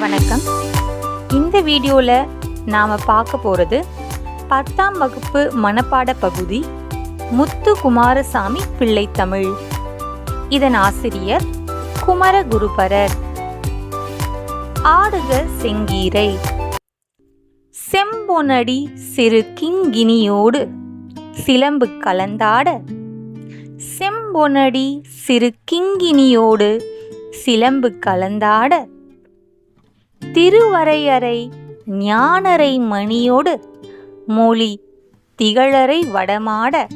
வணக்கம். இந்த வீடியோவில் நாம் பார்க்க போகிறது பத்தாம் வகுப்பு மனப்பாட பகுதி முத்து குமாரசாமி பிள்ளை தமிழ். இதன் ஆசிரியர் குமரகுருபரர். ஆடுக செங்கீரை. செம்பொனடி சிறு கிங்கினியோடு சிலம்பு கலந்தாட. செம்பொனடி சிறு கிங்கினியோடு சிலம்பு கலந்தாட. திருவரையறை ஞானரை மணியோடு மொழி திகழரை வடமாட.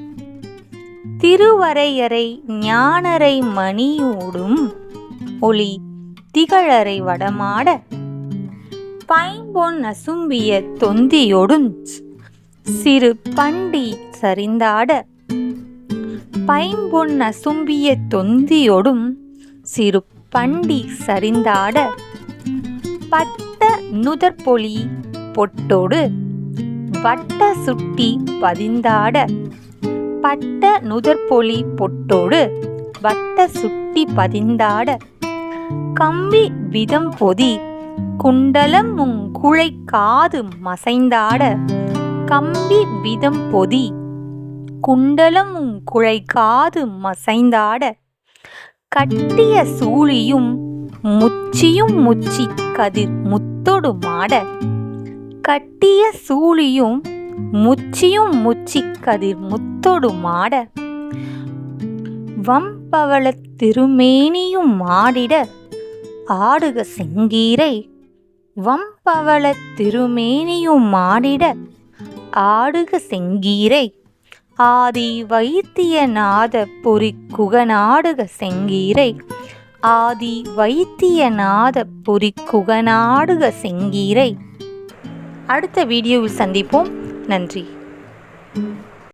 திருவரையறை ஞானரை மணியோடும் ஒளி திகழரை வடமாட. பைம்பொன் அசும்பிய தொந்தியொடும் சிறு பண்டி சரிந்தாட. பைம்பொன் அசும்பிய தொந்தியோடும் சிறு பண்டி சரிந்தாட. பட்ட நுதற்பொலி பொட்டோடு வட்ட சுட்டி பதிந்தாட. பட்ட நுதற்பொலி பொட்டோடு வட்ட சுட்டி பதிந்தாட. கம்பி விதம் பொதி குண்டலம் முங்குழை காது மசைந்தாட. கம்பி விதம் பொதி குண்டலம் உங் குழை காது மசைந்தாட. கட்டிய சூழியும் முச்சியும் முச்சி கதிர் முத்தொடு மாட கட்டிய சூழியும் முச்சியும் முச்சி கதிர் முத்தொடு மாட வம்பவள திருமேனியும் மாடிட ஆடுக செங்கீரை வம்பவள திருமேனியும் மாடிட ஆடுக செங்கீரை ஆதி வைத்தியநாத பொறி குகநாடுக செங்கீரை ஆதி வைத்தியநாத புரி குகநாடுக செங்கீரை. அடுத்த வீடியோவில் சந்திப்போம். நன்றி.